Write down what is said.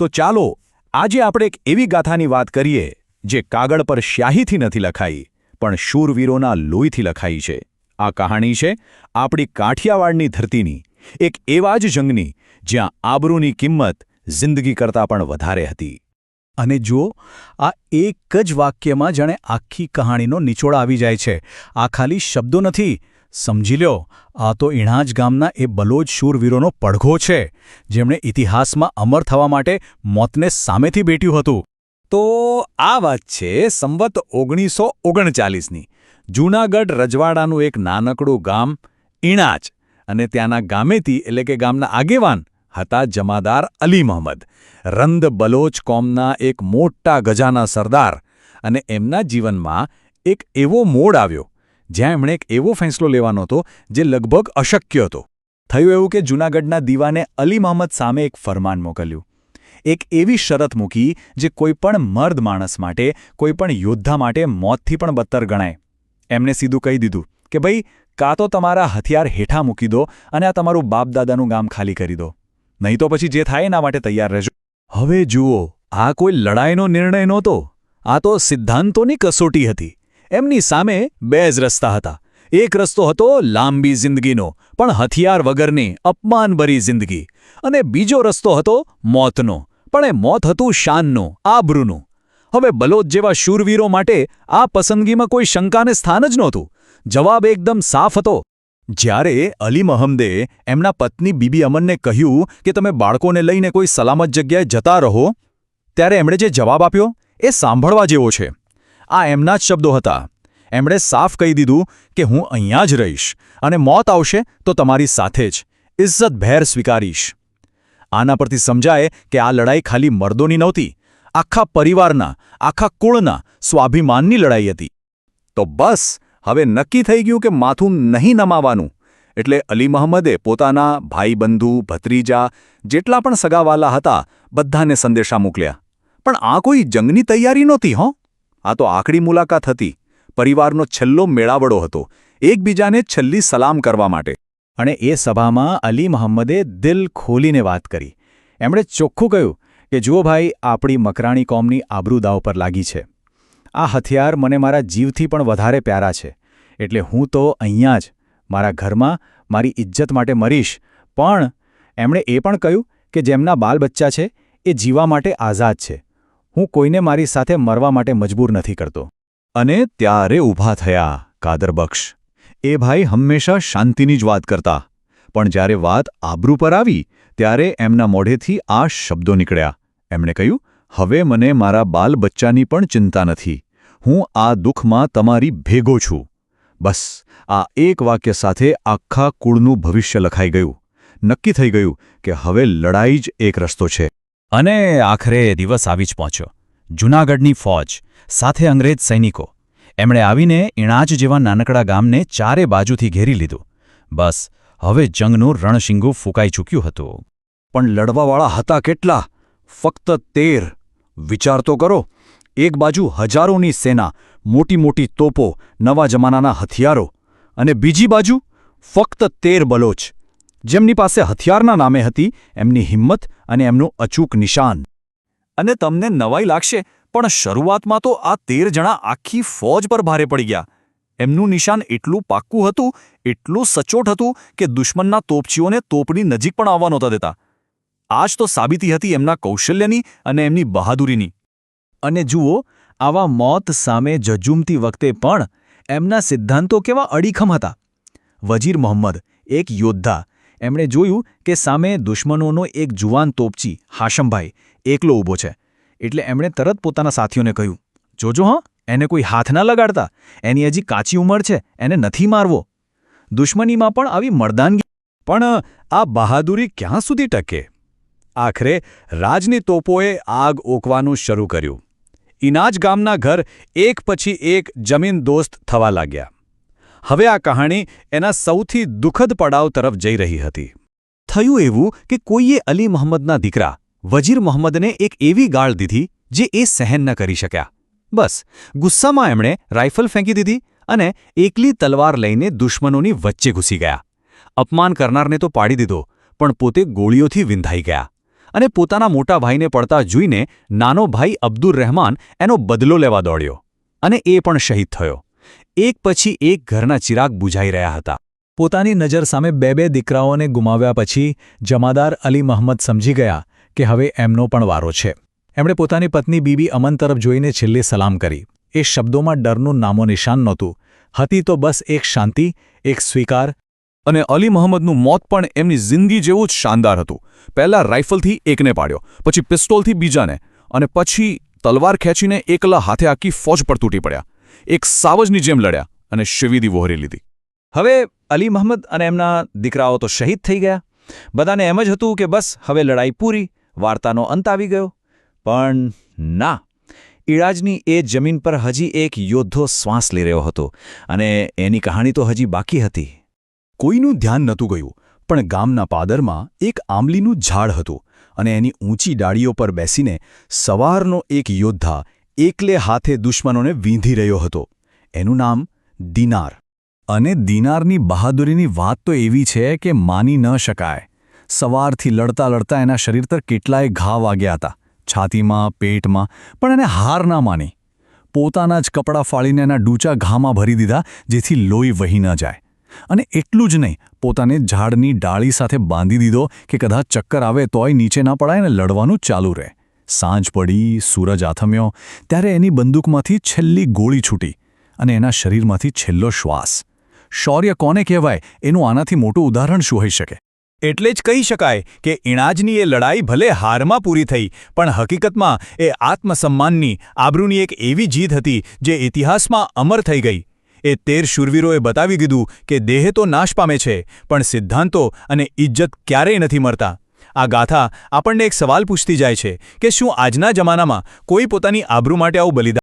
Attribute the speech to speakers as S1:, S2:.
S1: તો ચાલો, આજે આપણે એક એવી ગાથાની વાત કરીએ, જે કાગળ પર શાહીથી નથી લખાઈ, પણ શૂરવીરોના લોહીથી લખાઈ છે. આ કહાણી છે આપણી કાઠિયાવાડની ધરતીની, એક એવા જ જંગની, જ્યાં આબરૂની કિંમત જિંદગી કરતાં પણ વધારે હતી.
S2: અને જુઓ, આ એક જ વાક્યમાં જાણે આખી કહાણીનો નિચોડ આવી જાય છે. આ ખાલી શબ્દો નથી સમજી લ્યો, આ તો ઇણાજ ગામના એ બલોજ શૂરવીરોનો પડઘો છે. જેમણે ઇતિહાસમાં અમર થવા માટે મોતને સામેથી બેટ્યું હતું.
S1: તો આ વાત છે સંવત ઓગણીસો ઓગણચાલીસની. જૂનાગઢ રજવાડાનું એક નાનકડું ગામ, ઇણાજ, અને ત્યાંના ગામેતી એટલે કે ગામના આગેવાન હતા જમાદાર અલી મહમદ. રંદ બલોચ કોમના એક મોટા ગજાના સરદાર અને એમના જીવનમાં એક એવો મોડ આવ્યો જ્યાં એમણે એક એવો ફેંસલો લેવાનો હતો જે લગભગ અશક્ય હતો. થયું એવું કે જૂનાગઢના દીવાને અલી મહમદ સામે એક ફરમાન મોકલ્યું. એક એવી શરત મૂકી જે કોઈપણ મર્દ માણસ માટે કોઈપણ યોદ્ધા માટે મોતથી પણ બદતર ગણાય. એમને સીધું કહી દીધું કે, ભાઈ, કાં તો તમારા હથિયાર હેઠા મૂકી દો અને આ તમારું બાપદાદાનું ગામ ખાલી કરી દો. નહીં તો પછી જે થાય એના માટે તૈયાર રહેજો. હવે જુઓ, આ કોઈ લડાઈનો નિર્ણય નહોતો. આ તો સિદ્ધાંતોની કસોટી હતી. એમની સામે બે જ રસ્તા હતા. એક રસ્તો હતો લાંબી જિંદગીનો, પણ હથિયાર વગરની અપમાનભરી જિંદગી. અને બીજો રસ્તો હતો મોતનો, પણ એ મોત હતું શાનનું, આબરૂનું. હવે બલોદ જેવા શૂરવીરો માટે આ પસંદગીમાં કોઈ શંકાને સ્થાન જ નહોતું. જવાબ એકદમ સાફ હતો. જ્યારે અલી મહમદે એમના પત્ની બીબી અમનને કહ્યું કે તમે બાળકોને લઈને કોઈ સલામત જગ્યાએ જતા રહો, ત્યારે એમણે જે જવાબ આપ્યો, એ સાંભળવા જેવો છે. આ એમના જ શબ્દો હતા. એમણે સાફ કહી દીધું કે હું અહીંયા જ રહીશ અને મોત આવશે તો તમારી સાથે જ. ઇજ્જત ભેર સ્વીકારીશ. આના પરથી સમજાય કે આ લડાઈ ખાલી મર્દોની નહોતી, આખા પરિવારના, આખા કુળના સ્વાભિમાનની લડાઈ હતી. તો બસ, હવે નક્કી થઈ ગયું કે માથું નહીં નમાવાનું. એટલે અલી મહમ્મદે પોતાના ભાઈબંધુ ભત્રીજા, જેટલા પણ સગાવાલા હતા, બધાને સંદેશા મોકલ્યા. પણ આ કોઈ જંગની તૈયારી નહોતી, હો? આ તો આખરી મુલાકાત હતી. પરિવારનો છેલ્લો મેળાવડો હતો. એકબીજાને છેલ્લી સલામ કરવા માટે. અને એ સભામાં અલી મહમ્મદે દિલ ખોલીને વાત કરી. એમણે ચોખ્ખું કહ્યું કે, જુઓ ભાઈ, આપણી મકરાણી કોમની આબરૂદાવ પર લાગી છે. આ હથિયાર મને મારા જીવથી પણ વધારે પ્યારા છે. એટલે હું તો અહીંયા જ, મારા ઘરમાં, મારી ઇજ્જત માટે મરીશ. પણ, એમણે એ પણ કહ્યું કે, જેમના બાલ બચ્ચા છે, એ જીવા માટે આઝાદ છે. હું કોઈને મારી સાથે મરવા માટે મજબૂર નથી કરતો. અને ત્યારે ઊભા થયા કાદરબક્ષ એ ભાઈ હંમેશા શાંતિની જ વાત કરતા. પણ જ્યારે વાત આબરૂ પર આવી, ત્યારે એમના મોઢેથી આ શબ્દો નીકળ્યા. એમણે કહ્યું, હવે મને મારા બાલ બચ્ચાની પણ ચિંતા નથી. હું આ દુઃખમાં તમારી ભેગો છું. બસ, આ એક વાક્ય સાથે આખા કુળનું ભવિષ્ય લખાઈ ગયું. નક્કી થઈ ગયું કે હવે લડાઈ જ એક રસ્તો છે. અને આખરે દિવસ આવી જ પહોંચ્યો. જૂનાગઢની ફોજ, સાથે અંગ્રેજ સૈનિકો. એમણે આવીને ઇણાજ જેવા નાનકડા ગામને ચારે બાજુથી ઘેરી લીધું. બસ, હવે જંગનું રણશીંગું ફૂંકાઈ ચૂક્યું હતું. પણ લડવાવાળા હતા કેટલા? ફક્ત તેર. વિચાર તો કરો. એક બાજુ હજારોની સેના મોટી મોટી તોપો, નવા જમાનાના હથિયારો અને બીજી બાજુ ફક્ત તેર બલોચ. જેમની પાસે હથિયારના નામે હતી, એમની હિંમત અને એમનું અચૂક નિશાન. અને તમને નવાઈ લાગશે, પણ શરૂઆતમાં તો આ તેર જણા આખી ફોજ પર ભારે પડી ગયા. એમનું નિશાન એટલું પાક્કું હતું, એટલું સચોટ હતું કે દુશ્મનના તોપચીઓને તોપની નજીક પણ આવવા નહોતા દેતા. આજ તો સાબિતી હતી એમના કૌશલ્યની અને એમની બહાદુરીની. અને જુઓ, આવા મોત સામે જજુમતી વખતે પણ એમના સિદ્ધાંતો કેવા અડીખમ હતા. વજીર મોહમ્મદ, એક યોદ્ધા એમણે જોયું કે સામે દુશ્મનોનો એક જુવાન તોપચી, હાશમભાઈ, એકલો ઊભો છે. એટલે એમણે તરત પોતાના સાથીઓને કહ્યું, જોજો હા, એને કોઈ હાથ ના લગાડતા. એની હજી કાચી ઉંમર છે, એને નથી મારવો. દુશ્મનીમાં પણ આવી મરદાનગી પણ આ બહાદુરી ક્યાં સુધી ટકે? આખરે રાજની તોપોએ આગ ઓકવાનું શરૂ કર્યું. ઇનાજ ગામના ઘર એક પછી એક જમીન દોસ્ત થવા લાગ્યા. હવે આ કહાણી એના સૌથી દુઃખદ પડાવ તરફ જઈ રહી હતી. થયું એવું કે કોઈએ અલી મહમ્મદના દીકરા, વજીર મોહમ્મદને એક એવી ગાળ દીધી જે એ સહેન ન કરી શક્યા. બસ, ગુસ્સામાં એમણે રાઇફલ ફેંકી દીધી અને એકલી તલવાર લઈને દુશ્મનોની વચ્ચે ઘૂસી ગયા. અપમાન કરનારને તો પાડી દીધો, પણ પોતે ગોળીઓથી વિંધાઈ ગયા. અને પોતાના મોટા ભાઈને પડતા જોઈને નાનો ભાઈ અબ્દુર રહેમાન એનો બદલો લેવા દોડ્યો. અને એ પણ શહીદ થયો. એક પછી એક ઘરના ચિરાગ બુઝાઈ રહ્યા હતા.
S2: પોતાની નજર સામે બે બે દીકરાઓને ગુમાવ્યા પછી જમાદાર અલી મહમ્મદ સમજી ગયા કે હવે એમનો પણ વારો છે. એમણે પોતાની પત્ની બીબી અમન તરફ જોઈને છેલ્લે સલામ કરી. એ શબ્દોમાં ડરનું નામો નિશાન નહોતું. હતી તો બસ એક શાંતિ, એક સ્વીકાર
S3: અને અલી મહમ્મદનું મોત પણ એમની જિંદગી જેવું જ શાનદાર હતું. પહેલાં રાઇફલથી એકને પાડ્યો, પછી પિસ્તોલથી બીજાને અને પછી તલવાર ખેંચીને એકલા હાથે આખી ફોજ પર તૂટી પડ્યા. એક સાવજની જેમ લડ્યા અને શિવિદી વહોરી લીધી.
S1: હવે અલી મહમ્મદ અને એમના દીકરાઓ તો શહીદ થઈ ગયા. બધાને એમ જ હતું કે બસ હવે લડાઈ પૂરી, વાર્તાનો અંત આવી ગયો. પણ ના, ઈરાજની એ જમીન પર હજી એક યોદ્ધો શ્વાસ લઈ રહ્યો હતો અને એની કહાણી તો હજી બાકી હતી.
S2: કોઈનું ધ્યાન નહોતું ગયું, પણ ગામના પાદરમાં એક આંબલીનું ઝાડ હતું અને એની ઊંચી ડાળીઓ પર બેસીને સવારનો એક યોદ્ધા એકલે હાથે દુશ્મનોને વીંધી રહ્યો હતો. એનું નામ દિનાર. અને દિનારની બહાદુરીની વાત તો એવી છે કે માની ન શકાય. સવારથી લડતા લડતા એના શરીર પર કેટલાય ઘા વાગ્યા હતા. છાતીમાં, પેટમાં, પણ એને હાર ના માની. પોતાના જ કપડાં ફાળીને એના ડૂચા ઘામાં ભરી દીધા જેથી લોહી વહી ન જાય. અને એટલું જ નહીં, પોતાને ઝાડની ડાળી સાથે બાંધી દીધો કે કદાચ ચક્કર આવે તોય નીચે ના પડાય ને લડવાનું ચાલુ રહે. સાંજ પડી, સૂરજ આથમ્યો, ત્યારે એની બંદૂકમાંથી છેલ્લી ગોળી છૂટી અને એના શરીરમાંથી છેલ્લો શ્વાસ. શૌર્ય કોને કહેવાય? એનું આનાથી મોટું ઉદાહરણ શું હોઈ શકે? એટલે જ કહી શકાય કે ઇણાજની એ લડાઈ ભલે હારમાં પૂરી થઈ, પણ હકીકતમાં એ આત્મસન્માનની આબરૂની એક એવી જીત હતી જે ઇતિહાસમાં અમર થઈ ગઈ. એ તેર શૂરવીરોએ બતાવી દીધું કે દેહ તો નાશ પામે છે, પણ સિદ્ધાંતો અને ઇજ્જત ક્યારેય નથી મરતા. આ ગાથા આપણને એક સવાલ પૂછતી જાય છે કે શું આજના જમાનામાં કોઈ પોતાની આબરૂ માટે આવું બલિદાન